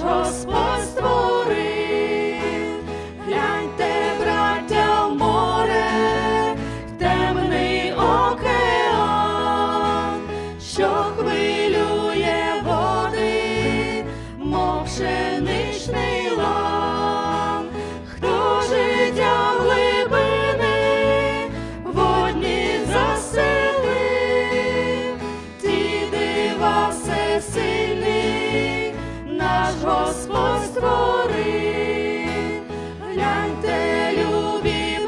Crossbow. наш Господь створив, гляньте, любі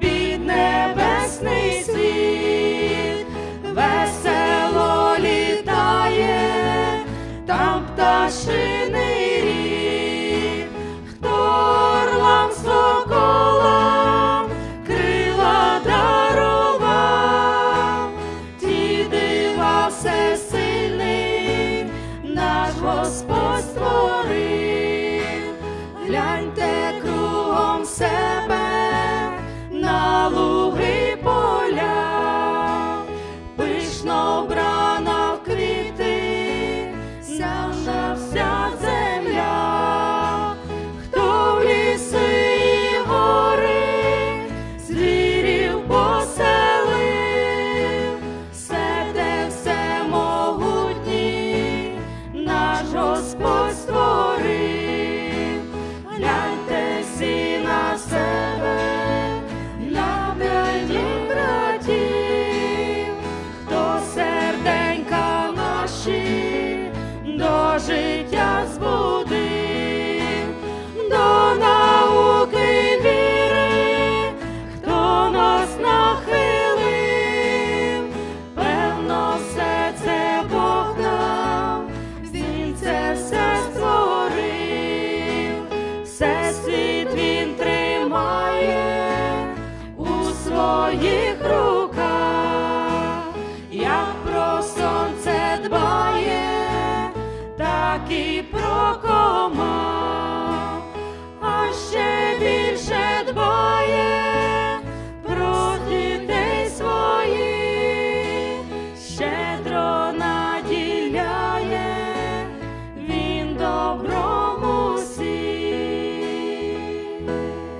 під небесний світ, весело літає, там. Господь створив, гляньте кругом себе на луги поля, пишно бра. твоїх руках, як про сонце дбає, так і про комар.